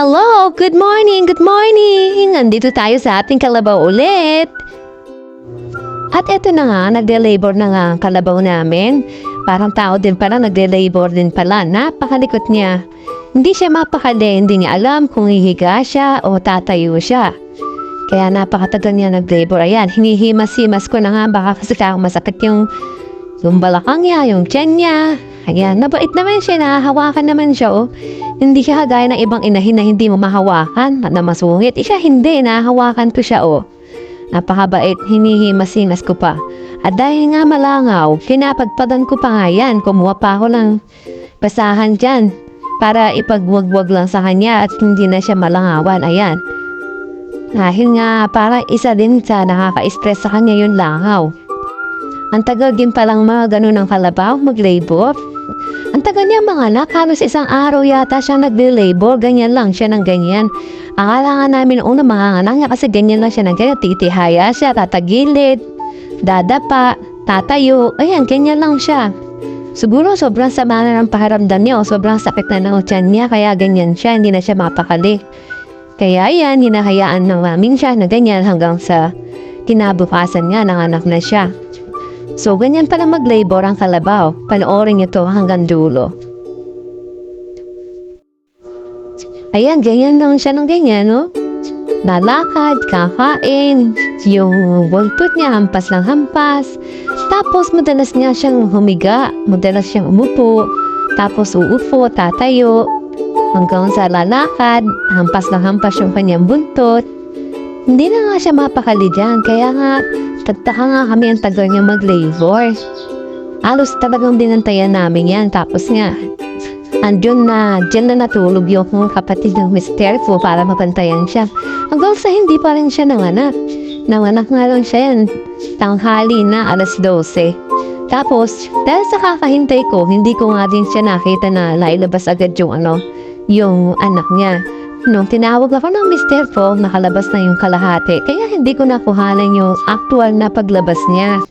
Hello! Good morning! Good morning! Nandito tayo sa ating kalabaw ulit. At eto na nga, nagde-labor na nga ang kalabaw namin. Parang tao din pala, nagde-labor din pala. Napakalikot niya. Hindi siya mapakali, hindi niya alam kung hihiga siya o tatayo siya. Kaya napakatagal niya nag-labor. Ayan, hinihimas-himas ko na nga baka kasi kaya masakit yung, yung balakang niya, yung tiyan niya. Ayan, nabait naman siya, nahahawakan naman siya, oh. Hindi siya kagaya ng ibang inahin na hindi mo mahawakan, na masungit. Eh, siya hindi, nahahawakan ko siya, oh. Napakabait, hinihimas-himas ko pa. At dahil nga malangaw, kinapagpadan ko pa nga yan. Kumuha pa ako ng basahan dyan para ipagwagwag lang sa kanya at hindi na siya malangawan. Ayan. Dahil nga para isa din sa nakaka-stress sa kanya yung langaw. Ang tagal din palang mga ganun ng kalabaw, mag-labor. Ang tagal niya mga anak, halos isang araw yata siya nag-labor, ganyan lang siya ng ganyan. Akala nga namin una mga anak niya kasi ganyan lang siya ng ganyan, titihaya siya, tatagilid, dadapa, tatayo, ayan, ganyan lang siya. Siguro sobrang sama na ng pakiramdam niya o sobrang sakit na ng tiyan niya kaya ganyan siya, hindi na siya mapakali. Kaya yan, hinahayaan ng namin siya na ganyan hanggang sa kinabukasan nga ng anak na siya. So, ganyan pala mag-labor ang kalabaw. Panoorin niyo to hanggang dulo. Ayan, ganyan lang siya ng ganyan, no? Nalakad, kakain, yung walput niya, hampas ng hampas. Tapos, madalas niya siyang humiga, madalas siyang umupo. Tapos, uupo, tatayo. Hanggang sa lalakad, hampas ng hampas yung kanyang buntot. Hindi na nga siya mapakali dyan, kaya nga, tagtaka nga kami ang tagal niya mag-labor. Halos talagang dinantayan namin yan, tapos nga, andun na, dyan na natulog yung kapatid ng mister ko para mapantayan siya. Hanggang sa hindi pa rin siya nanganak. Nanganak nga lang siya yan, tanghali na alas 12. Tapos, dahil sa kakahintay ko, hindi ko nga din siya nakita na lailabas agad yung ano, yung anak niya. Nung tinawag ako ng mister ko, nakalabas na yung kalahati. Kaya hindi ko nakuhanan yung actual na paglabas niya.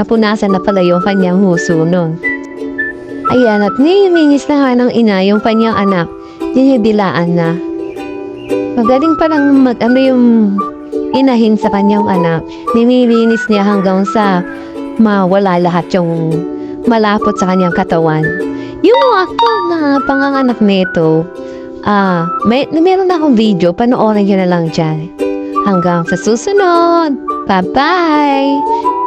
Napunasan na pala yung kanyang huso nun. Ayan, at niyiminis na nga ng ina yung kanyang anak. Dinidilaan na. Magaling palang mag, ano yung inahin sa kanyang anak. Nililinis niya hanggang sa mawala lahat yung malapot sa kanyang katawan. Yung ako na panganganak nito, ah, may, meron na akong video, panoorin nyo na lang dyan. Hanggang sa susunod. Bye-bye!